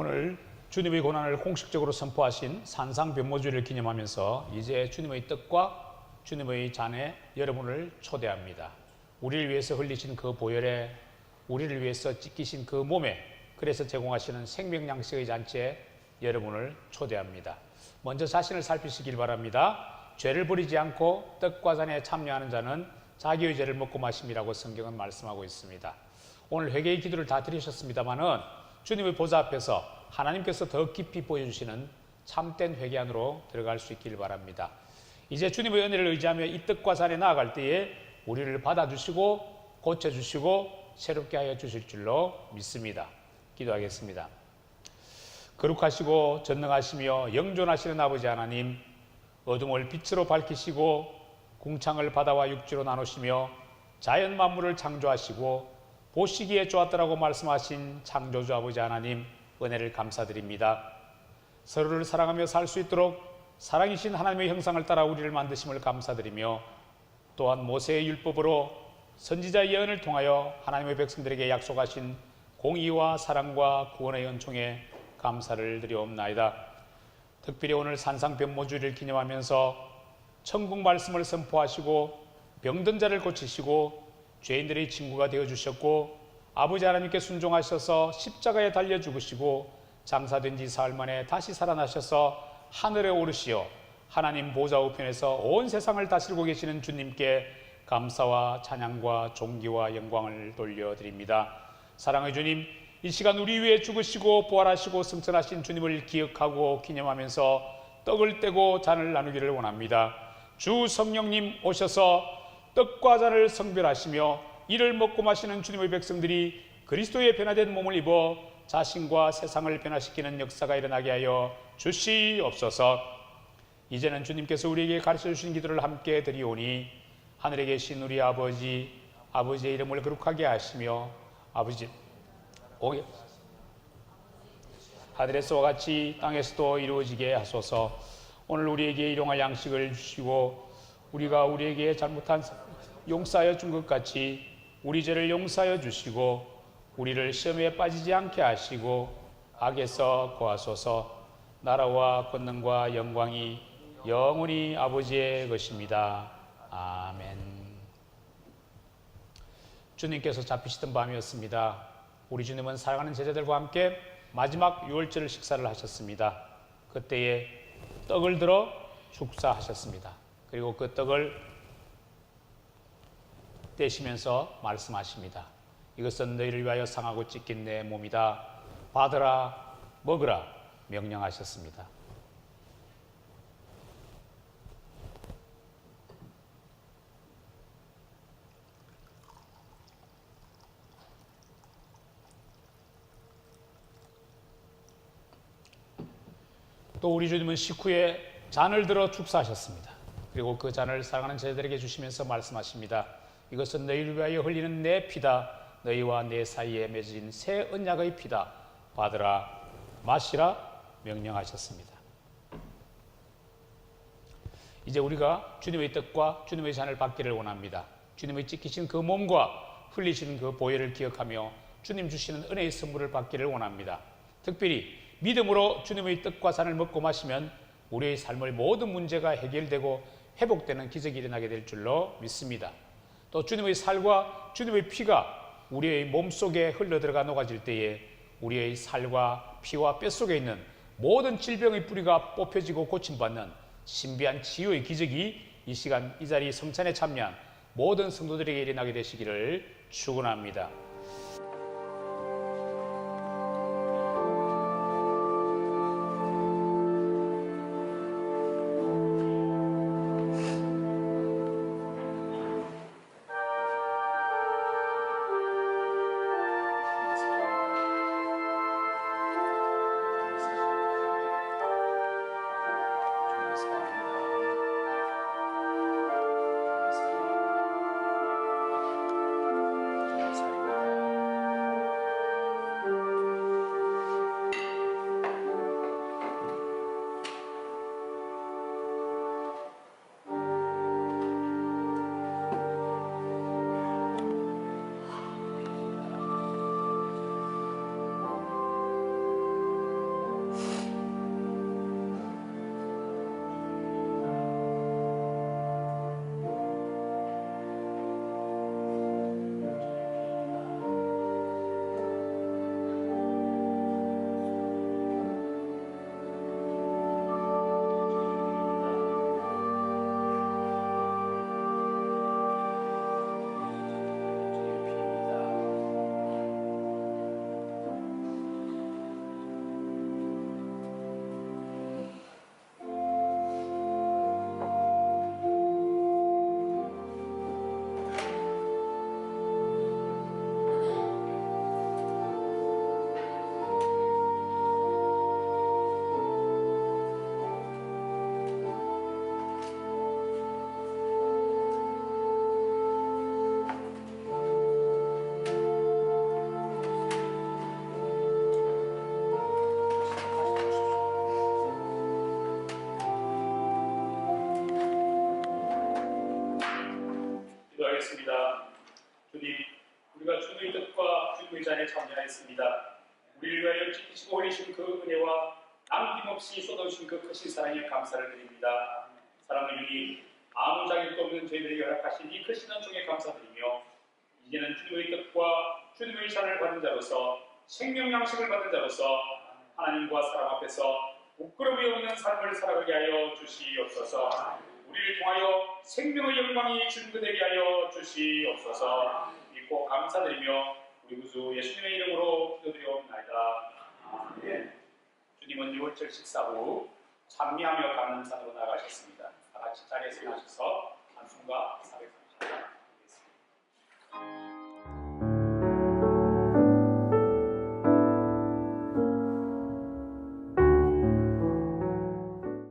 오늘 주님의 고난을 공식적으로 선포하신 산상 변모주의를 기념하면서 이제 주님의 뜻과 주님의 잔에 여러분을 초대합니다. 우리를 위해서 흘리신 그 보혈에 우리를 위해서 찢기신 그 몸에 그래서 제공하시는 생명양식의 잔치에 여러분을 초대합니다. 먼저 자신을 살피시길 바랍니다. 죄를 부리지 않고 떡과 잔에 참여하는 자는 자기의 죄를 먹고 마심이라고 성경은 말씀하고 있습니다. 오늘 회개의 기도를 다 드리셨습니다마는 주님의 보좌 앞에서 하나님께서 더 깊이 보여주시는 참된 회개 안으로 들어갈 수 있길 바랍니다. 이제 주님의 은혜를 의지하며 이 뜻과 산에 나아갈 때에 우리를 받아주시고 고쳐주시고 새롭게 하여 주실 줄로 믿습니다. 기도하겠습니다. 거룩하시고 전능하시며 영존하시는 아버지 하나님, 어둠을 빛으로 밝히시고 궁창을 바다와 육지로 나누시며 자연 만물을 창조하시고 보시기에 좋았더라고 말씀하신 창조주 아버지 하나님 은혜를 감사드립니다. 서로를 사랑하며 살 수 있도록 사랑이신 하나님의 형상을 따라 우리를 만드심을 감사드리며 또한 모세의 율법으로 선지자 예언을 통하여 하나님의 백성들에게 약속하신 공의와 사랑과 구원의 연총에 감사를 드리옵나이다. 특별히 오늘 산상변모주의를 기념하면서 천국 말씀을 선포하시고 병든 자를 고치시고 죄인들의 친구가 되어 주셨고 아버지 하나님께 순종하셔서 십자가에 달려 죽으시고 장사된 지 사흘 만에 다시 살아나셔서 하늘에 오르시어 하나님 보좌 우편에서 온 세상을 다스리고 계시는 주님께 감사와 찬양과 존귀와 영광을 돌려드립니다. 사랑의 주님, 이 시간 우리 위해 죽으시고 부활하시고 승천하신 주님을 기억하고 기념하면서 떡을 떼고 잔을 나누기를 원합니다. 주 성령님 오셔서 떡과 잔을 성별하시며 이를 먹고 마시는 주님의 백성들이 그리스도의 변화된 몸을 입어 자신과 세상을 변화시키는 역사가 일어나게 하여 주시옵소서. 이제는 주님께서 우리에게 가르쳐 주신 기도를 함께 드리오니 하늘에 계신 우리 아버지 아버지의 이름을 거룩하게 하시며 아버지 오게 하늘에서와 같이 땅에서도 이루어지게 하소서. 오늘 우리에게 일용할 양식을 주시고 우리가 우리에게 잘못한 용서하여 준 것 같이 우리 죄를 용서하여 주시고 우리를 시험에 빠지지 않게 하시고 악에서 구하소서. 나라와 권능과 영광이 영원히 아버지의 것입니다. 아멘. 주님께서 잡히시던 밤이었습니다. 우리 주님은 사랑하는 제자들과 함께 마지막 유월절 식사를 하셨습니다. 그때에 떡을 들어 축사하셨습니다. 그리고 그 떡을 떼시면서 말씀하십니다. 이것은 너희를 위하여 상하고 찢긴 내 몸이다. 받으라, 먹으라 명령하셨습니다. 또 우리 주님은 식후에 잔을 들어 축사하셨습니다. 그리고 그 잔을 사랑하는 제자들에게 주시면서 말씀하십니다. 이것은 너희를 위하여 흘리는 내 피다. 너희와 내 사이에 맺어진 새 언약의 피다. 받으라, 마시라 명령하셨습니다. 이제 우리가 주님의 뜻과 주님의 잔을 받기를 원합니다. 주님의 찢기신 그 몸과 흘리신 그 보혈을 기억하며 주님 주시는 은혜의 선물을 받기를 원합니다. 특별히 믿음으로 주님의 뜻과 잔을 먹고 마시면 우리의 삶의 모든 문제가 해결되고 회복되는 기적이 일어나게 될 줄로 믿습니다. 또 주님의 살과 주님의 피가 우리의 몸 속에 흘러 들어가 녹아질 때에 우리의 살과 피와 뼈 속에 있는 모든 질병의 뿌리가 뽑혀지고 고침받는 신비한 치유의 기적이 이 시간 이 자리 성찬에 참여한 모든 성도들에게 일어나게 되시기를 축원합니다. 기도하겠습니다. 주님, 우리가 주님의 뜻과 주님의 잔에 참여하였습니다. 우리를 위하여 지키시고 올리신 그 은혜와 남김없이 쏟아주신 그 크신 사랑에 감사를 드립니다. 사랑하는 주님, 아무 자격도 없는 저희들에게 허락하신 이 크신 은총에 감사드리며 이제는 주님의 뜻과 주님의 잔을 받은 자로서 생명 양식을 받은 자로서 하나님과 사람 앞에서 부끄러움이 없는 삶을 살아가게 하여 주시옵소서. 우리를 통하여 생명의 영광이 증거되게 하여 주시옵소서. 믿고 감사드리며 우리 구주 예수님의 이름으로 기도드리옵나이다. 아멘. 주님은 유월절 식사 후 찬미하며 감남산으로 나가셨습니다. 다 같이 자리에서 나셔서 찬송가